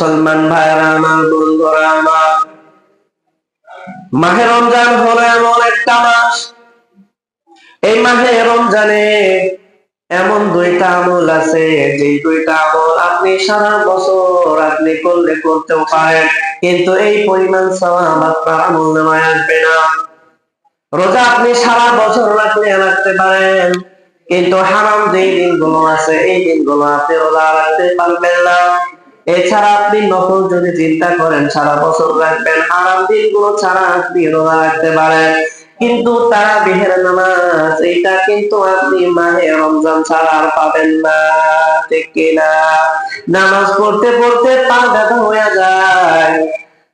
মুসলমান ভাইরা আমার বন্ধুরা, আমার মাহে রমজান হলো এমন একটা মাস। এই মাহে রমজানে এমন দুইটা আমল আছে। যে দুইটা আমল আপনি সারা বছর আপনি করলে করতেও পারেন, কিন্তু এই পরিমাণ সওয়াব আপনার আমল নামায় আসবে না। রোজা আপনি সারা বছর রাখলে রাখতে পারেন, কিন্তু হারাম যে দিনগুলো আছে, এই দিনগুলো আপনি রোজা রাখতে পারবেন না। এছাড়া আপনি নকল যদি চিন্তা করেন, সারা বছর রাখবেন আরাম দিনগুলো ছাড়া আপনি রোজা রাখতে পারেন। কিন্তু তারা বিহের নামাজ এটা কিন্তু আপনি মাহে রমজান ছাড়া আর পাবেন না, ঠিক কিনা? নামাজ পড়তে পড়তে পা ব্যথা হয়ে যায়।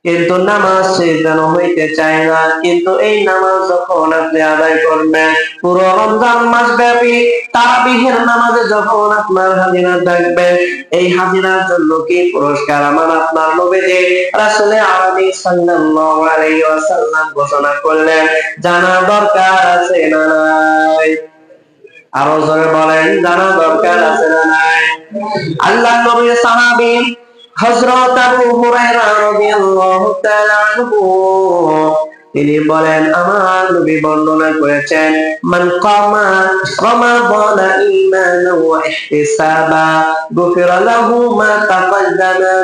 কিন্তু নামাজ সে যেন হইতে চায় না। কিন্তু এই নামাজ যখন আপনি আদায় করবেন, পুরো রমজান মাস ব্যাপী তারাবিহের নামাজে যখন আপনার হাজিরা থাকবেন এই হাজিরার জন্য কি পুরস্কার আমার আপনার নবীজি রাসূলে আরবি সাল্লাল্লাহু আলাইহি ওয়াসাল্লাম ঘোষণা করলেন, জানা দরকার আছে না নাই? আরও জোরে বলেন, জানা দরকার আছে না নাই? আল্লাহ নবী সাহাবী হযরত আবু হুরায়রা রাদিয়াল্লাহু তাআলা আনহু, তিনি বলেন, আমার নবী বর্ণনা করেছেন, মান কামা ওয়া ইহতিসাবা, গুফিরা লাহু মা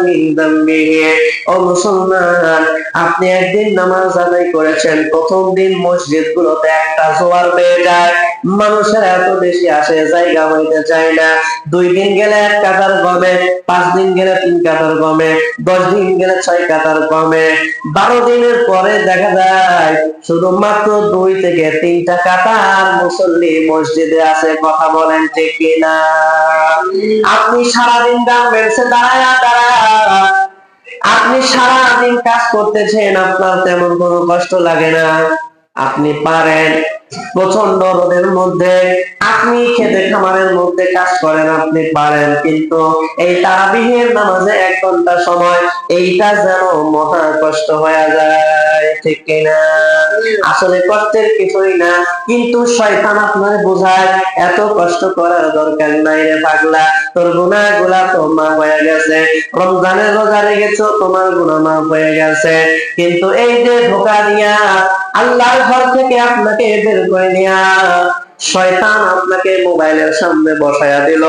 মিন ও মুসলমান, আপনি একদিন নামাজ আদায় করেছেন, প্রথম দিন মসজিদগুলোতে একটা জোয়ার বেয়ে যায়। মানুষের এত বেশি আসে, জায়গা হইতে চায় না। দুই দিন গেলে এক কাতার কমে, পাঁচ দিন গেলে তিন কাতার কমে, দশ দিন গেলে ছয় কাতার কমে। বারো দিনের পরে দেখা যায়, শুধুমাত্র দুই থেকে তিনটা কাতার মুসল্লি মসজিদে আছে, কথা বলেন ঠিক কিনা? আপনি সারাদিন দাঁড়াবেন বেড়েছে দাঁড়ায় দাঁড়ায়। আপনি সারাদিন কাজ করতেছেন, আপনার তেমন কোনো কষ্ট লাগে না। আপনি পারেন প্রচণ্ড রোদের মধ্যে, আপনি খেতে খামারের মধ্যে কাজ করেন, আপনি পারেন, কিন্তু এই তারাবিহের নামাজে এক ঘণ্টা সময়, এইটা যেন মহা কষ্ট হয়ে যায়, ঠিক কিনা? আসলে কষ্টের কিছুই না, কিন্তু শয়তান আপনার বোঝায়, এত কষ্ট করার দরকার নাই রে পাগলা, তোর গুনাহগুলা তো মাফ হয়ে গেছে, রমজানের রোজা রেখেছো, তোমার গুনাহ মাফ হয়ে গেছে, কিন্তু এই যে ধোকা দিয়া আল্লাহর ঘর থেকে আপনাকে বের শয়তান আপনাকে মোবাইলের সামনে বসায়া দিল।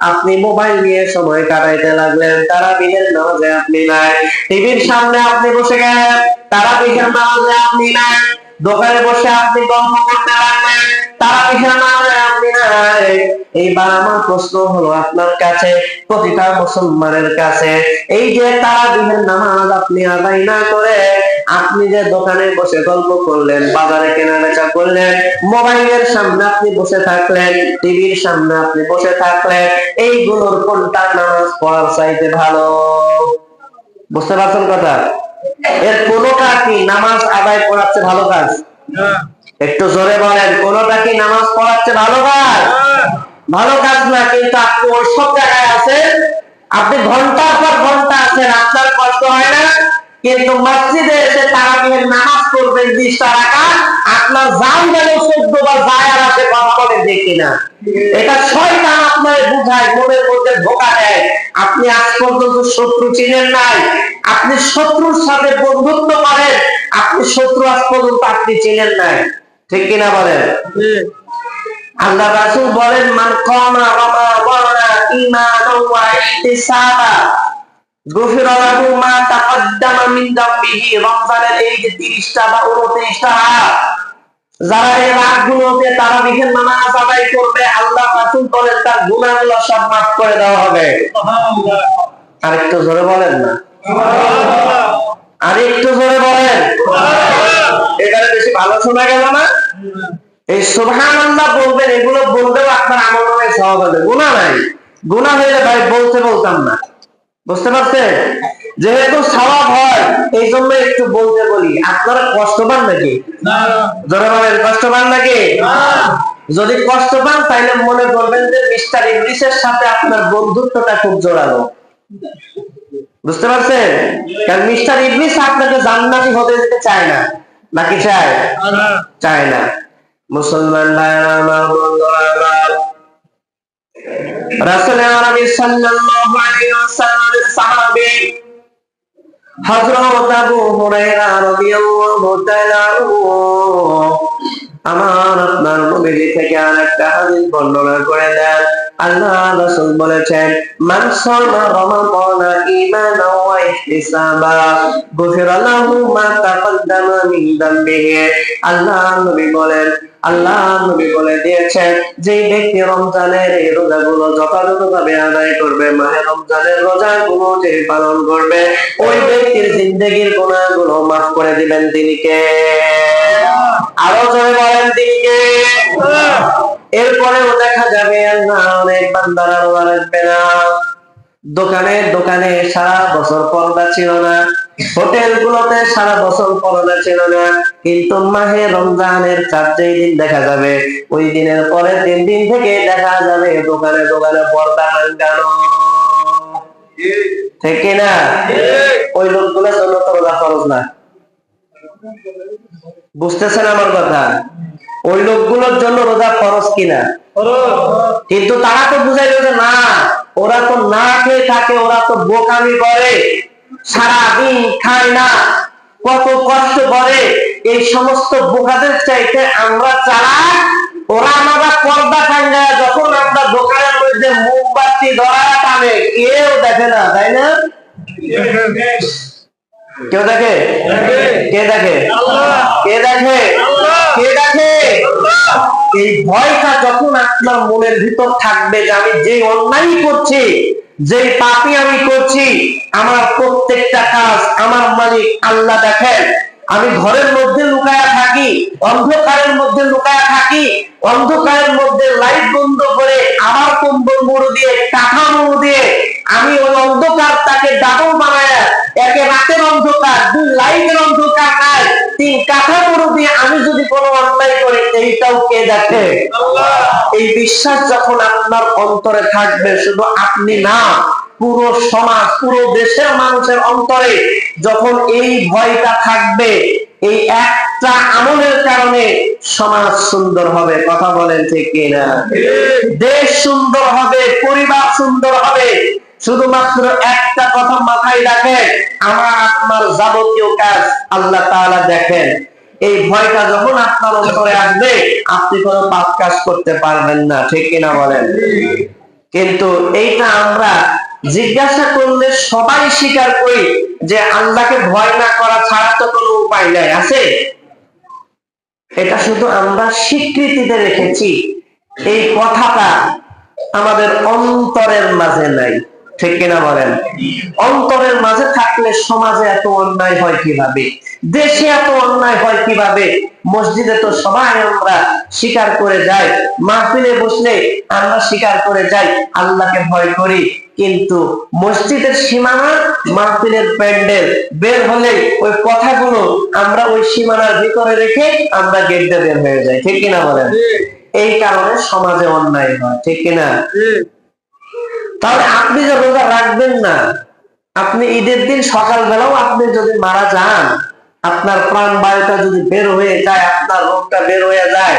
আপনি মোবাইল নিয়ে সময় কাটাইতে লাগলেন। তারা বিহের নামাজে আপনি নাই। টিভির সামনে আপনি বসে গেলেন। তারা বিহের নামাজে আপনি নাই। দোকানে বসে আপনি গল্প করতে লাগলেন। এইবার আমার প্রশ্ন হলো আপনার কাছে প্রতিটা মুসলমানের কাছে এই যে তারা বিহের নামাজ আপনি আদায় না করে আপনি যে দোকানে বসে গল্প করলেন বাজারে কেনা বেচা করলেন মোবাইলের সামনে আপনি বসে থাকলেন টিভির সামনে আপনি বসে থাকলেন এইগুলোর কোনটা নামাজ পড়ার চাইতে ভালো? বুঝতে পারছেন কথা? এর কোনটা কি নামাজ আদায় করাচ্ছে ভালো কাজ? একটু জোরে বলেন কোনটা কি নামাজ পড়াচ্ছে ভালো কাজ? ভালো কাজ না, কিন্তু আপনি ওই সব জায়গায় আছেন। আপনি ঘণ্টার পর ঘণ্টা আছেন, আপনার কষ্ট হয় না। কিন্তু মসজিদে এসে তারাবিহের নামাজ পড়বেন বিশটা রাখা আপনার যান গেল চোদ্দ বা যায় আর আছে কথা বলে দেখি না। এটা শয়তান আপনার বুঝায়, মনের মধ্যে ধোকা দেয়। আপনি আজ পর্যন্ত শত্রু চিনেন নাই। আপনি শত্রুর সাথে বন্ধুত্ব করেন। আপনি শত্রু আজ পর্যন্ত আপনি চিনেন নাই। ঠিক কিনা বলেন? আল্লাহ রাসূল বলেন মান কামা রামাদানা ঈমানান ওয়া ইহতিসাবা গুফিরা লাহু মা তাকদ্দামা মিন যামবিহি রমজানের এই যে 30টা বা 29টা রাত যারা এই রাতগুলোতে তারাবিহের নামাজ আদায় করবে আল্লাহ রাসূল বলেন তার গুনাহগুলো সব মাফ করে দেওয়া হবে। আরেকটু জোরে বলেন না। আরেকটু জোরে বলেন। এখানে বেশি ভালো শোনা গেল না? এই সুবহান বলবেন এগুলো বললেও আপনার আমল নামে সওয়াব হবে। গুনাহ নাই। গুনাহ হইলে ভাই বলতে বলতাম না। বুঝতে পারছেন? যেহেতু সওয়াব হয় এই জন্য একটু বলতে বলি। আপনারা কষ্ট পান নাকি? বলেন কষ্ট পান নাকি? যদি কষ্ট পান তাহলে মনে করবেন যে মিস্টার ইংলিশের সাথে আপনার বন্ধুত্বটা খুব জোরালো। বুঝতে পারছেন? কারণ মিস্টার ইংলিশ আপনাকে জান্নাতি হতে দিতে চায় না। নাকি চায়? চায় না। মুসলমান ভাইরা আমার বন্ধুরা আরবি সাল্লাল্লাহু আলাইহি ওয়াসাল্লামের সাহাবী হযরত আবু হুরায়রা রাদিয়াল্লাহু তাআলা আমার আপনার থেকে আরেকটা হাদিস বর্ণনা করে দেন। আল্লাহ রাসূল বলেছেন, মান সামা রমাদানা ঈমানাও ওয়া ইহতিসাবা লাহু মা মিন দামবিহি। আল্লাহ নবী বলেন আল্লাহ নবী বলে দিয়েছেন যে ব্যক্তি রমজানের এই আদায় করবে, মাহে রমজানের যে পালন করবে, ওই ব্যক্তির জিন্দগির মাফ করে দিবেন তিনি কে? আরও জোরে বলেন তিনি কে? এরপরেও দেখা যাবে অনেক বান্দারা রোজা রাখবে না। দোকানে দোকানে সারা বছর পর্দা ছিল না। হোটেল গুলোতে সারা বছর পর্দা ছিল না, কিন্তু মাহে রমজানের চার দিন দেখা যাবে। ওই দিনের পরে তিন দিন থেকে দেখা যাবে দোকানে দোকানে পর্দা টাঙ্গানো। ঠিক না? ওই জন্য না। বুঝতেছেন আমার কথা? ওই লোকগুলোর জন্য রোজা খরচ কিনা? কিন্তু তারা তো বুঝাইল যে না, ওরা তো না খেয়ে থাকে, ওরা তো বোকামি করে। সারাদিন খায় না। কত কষ্ট করে এই সমস্ত বোকাদের চাইতে আমরা চালা ওরা আমরা পর্দা টাঙ্গায়, যখন আমরা দোকানের মধ্যে মোমবাতি ধরা টানে, কেউ দেখে না, তাই না? কেউ দেখে? কে দেখে? কে দেখে? কে দেখে? এই ভয়টা যখন আপনার মনের ভিতর থাকবে যে আমি যে অন্যায় করছি যে পাপি আমি করছি আমার প্রত্যেকটা কাজ আমার মালিক আল্লাহ দেখেন। আমি ঘরের মধ্যে লুকায়া থাকি অন্ধকারের মধ্যে লুকায়া থাকি অন্ধকারের মধ্যে লাইট বন্ধ করে আমার কম্বল মুড়ো দিয়ে কাঠা মুড়ো দিয়ে আমি ওই অন্ধকার তাকে ডাবল বানায় একে রাতের অন্ধকার দুই লাইটের অন্ধকার নাই তিন কাঠা মুড়ো দিয়ে আমি যদি কোনো অন্যায় করি এইটাও কে দেখে? এই বিশ্বাস যখন আপনার অন্তরে থাকবে শুধু আপনি না পুরো সমাজ, পুরো দেশের মানুষের অন্তরে যখন এই ভয়টা থাকবে, এই একটা আমলের কারণে সমাজ সুন্দর হবে। কথা বলেন ঠিক কিনা? দেশ সুন্দর হবে, পরিবার সুন্দর হবে। শুধুমাত্র একটা কথা মাথায় রাখেন, আমার আপনার যাবতীয় কাজ আল্লাহ তাআলা দেখেন। এই ভয়টা যখন আপনার অন্তরে আসবে, আপনি কোনো পাপ কাজ করতে পারবেন না, ঠিক কিনা বলেন? কিন্তু এইটা আমরা জিজ্ঞাসা করলে সবাই স্বীকার করি যে আল্লাহকে ভয় না করা ছাড়া তো কোনো উপায় নাই, আছে? এটা শুধু আমরা স্বীকৃতিতে রেখেছি। এই কথাটা আমাদের অন্তরের মাঝে নাই, ঠিক কিনা বলেন? অন্তরের মাঝে থাকলে সমাজে এত অন্যায় হয় কীভাবে? দেশে এত অন্যায় হয় কীভাবে? মসজিদে তো সবাই আমরা স্বীকার করে যাই মাহফিলে বসলে আমরা স্বীকার করে যাই আল্লাহকে ভয় করি। কিন্তু মসজিদের সীমানা মাহফিলের প্যান্ডেল বের হলে ওই কথাগুলো আমরা ওই সীমানার ভিতরে রেখে আমরা গেট দিয়ে বের হয়ে যাই ঠিক কিনা বলেন? এই কারণে সমাজে অন্যায় হয় ঠিক কিনা? তাহলে আপনি যে রোজা রাখবেন না আপনি ঈদের দিন সকালবেলাও আপনি যদি মারা যান আপনার প্রাণ বায়ুটা যদি বের হয়ে যায়, আপনার রোগটা বের হয়ে যায়,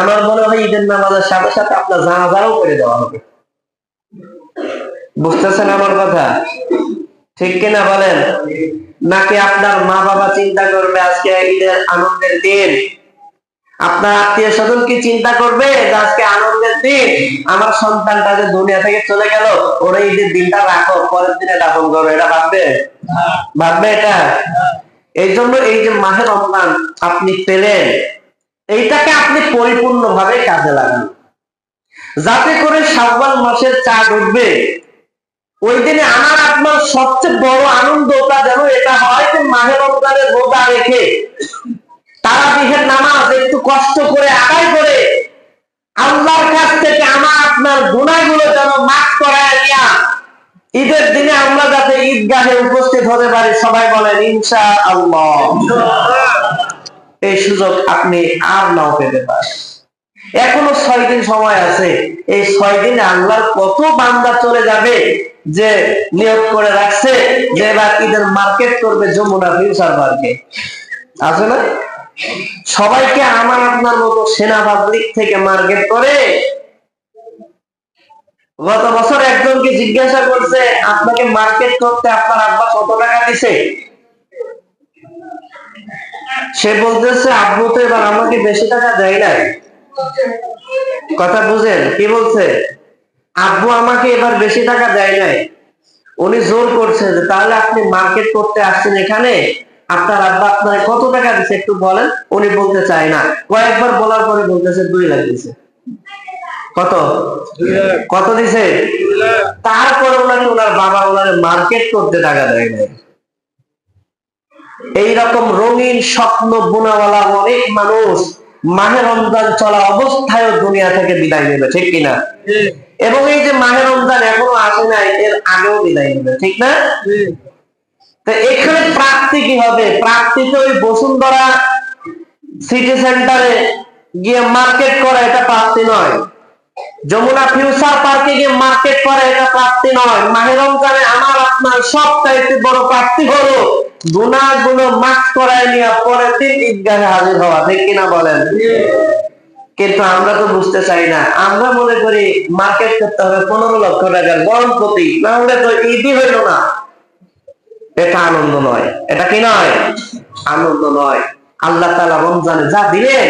আমার মনে হয় ঈদের নামাজের সাথে সাথে আপনার জানাজারও করে দেওয়া হবে। বুঝতেছেন আমার কথা? ঠিক কিনা বলেন? নাকি আপনার মা বাবা চিন্তা করবে আজকে ঈদের আনন্দের দিন? আপনার আত্মীয় স্বজন কি চিন্তা করবে যে আজকে আনন্দের দিন? আমার সন্তানটা যে দুনিয়া থেকে চলে গেল, ওরা ঈদের দিনটা রাখো, পরের দিনে দাফন করো, এটা ভাববে? ভাববে এটা? এই জন্য এই যে মাহের রমজান আপনি পেলেন, এইটাকে আপনি পরিপূর্ণ ভাবে কাজে লাগান। যাতে করে শাওয়াল মাসের চাঁদ উঠবে। ওই দিনে আমার আপনার সবচেয়ে বড় আনন্দটা যেন এটা হয় যে মাহের রমজানের রোদা রেখে তারা বিহের নামাজ একটু কষ্ট করে আদায় করে আল্লাহর কাছ থেকে আমার আপনার গুণাগুলো যেন মাফ করায় নিয়া ঈদের দিনে আমরা যাতে ঈদগাহে উপস্থিত হতে পারি, সবাই বলেন ইনশা আল্লাহ এই সুযোগ আপনি আর নাও পেতে পারেন। এখনও ছয় দিন সময় আছে। এই ছয় দিনে আল্লাহর কত বান্দা চলে যাবে যে নিয়োগ করে রাখছে, যে এবার ঈদের মার্কেট করবে যমুনা ফিউচার পার্কে আছে না? সবাইকে আমার আপনার মতো সেনা পাবলিক থেকে মার্কেট করে গত বছর একজনকে জিজ্ঞাসা করছে, আপনাকে মার্কেট করতে আপনার আব্বা কত টাকা দিছে? সে বলতেছে, আব্বু তো এবার আমাকে বেশি টাকা দেয় নাই। কথা বুঝেন? কি বলছে? আব্বু আমাকে এবার বেশি টাকা দেয় নাই। উনি জোর করছে যে, তাহলে আপনি মার্কেট করতে আসছেন এখানে? আপনার আব্বা আপনার কত টাকা দিচ্ছে একটু বলেন? উনি বলতে চায় না। কয়েকবার বলার পরে বলতেছে, দুই লাখ দিছে। কত? কত দিছে? তারপর ওনাকে ওনার বাবা ওনার মার্কেট করতে টাকা দেয় নাই। এইরকম রঙিন স্বপ্ন বোনাওয়ালা অনেক মানুষ মাহে রমজান চলা অবস্থায় দুনিয়া থেকে বিদায় নেবে ঠিক কিনা? এবং এই যে মাহে রমজান এখনও আসে নাই, এর আগেও বিদায় নেবে ঠিক না? তো এখানে প্রাপ্তি কি হবে? প্রাপ্তি তো ওই বসুন্ধরা সিটি সেন্টারে গিয়ে মার্কেট করা, এটা প্রাপ্তি নয়। যমুনা ফিউচার পার্কে গিয়ে মার্কেট করা এটা প্রাপ্তি নয়। মাহে আমার আপনার সব চাইতে বড় প্রাপ্তি হলো গুণাগুলো মাফ করায় নিয়ে পরের দিন ঈদগাহে হাজির হওয়া। ঠিক কিনা বলেন? কিন্তু আমরা তো বুঝতে চাই না। আমরা মনে করি মার্কেট করতে হবে পনেরো লক্ষ টাকার গরম প্রতি। না হলে তো ঈদই হইল না। এটা আনন্দ নয়। এটা কি নয়? আনন্দ নয়। আল্লাহ তালা রমজানে যা দিলেন,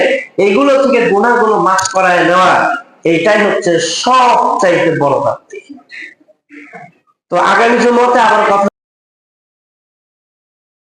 এগুলো থেকে গুণাগুলো মাফ করায় নেওয়া। এইটাই হচ্ছে সব চাইতে বড় প্রাপ্তি। তো আগামী জন্মতে আবার কথা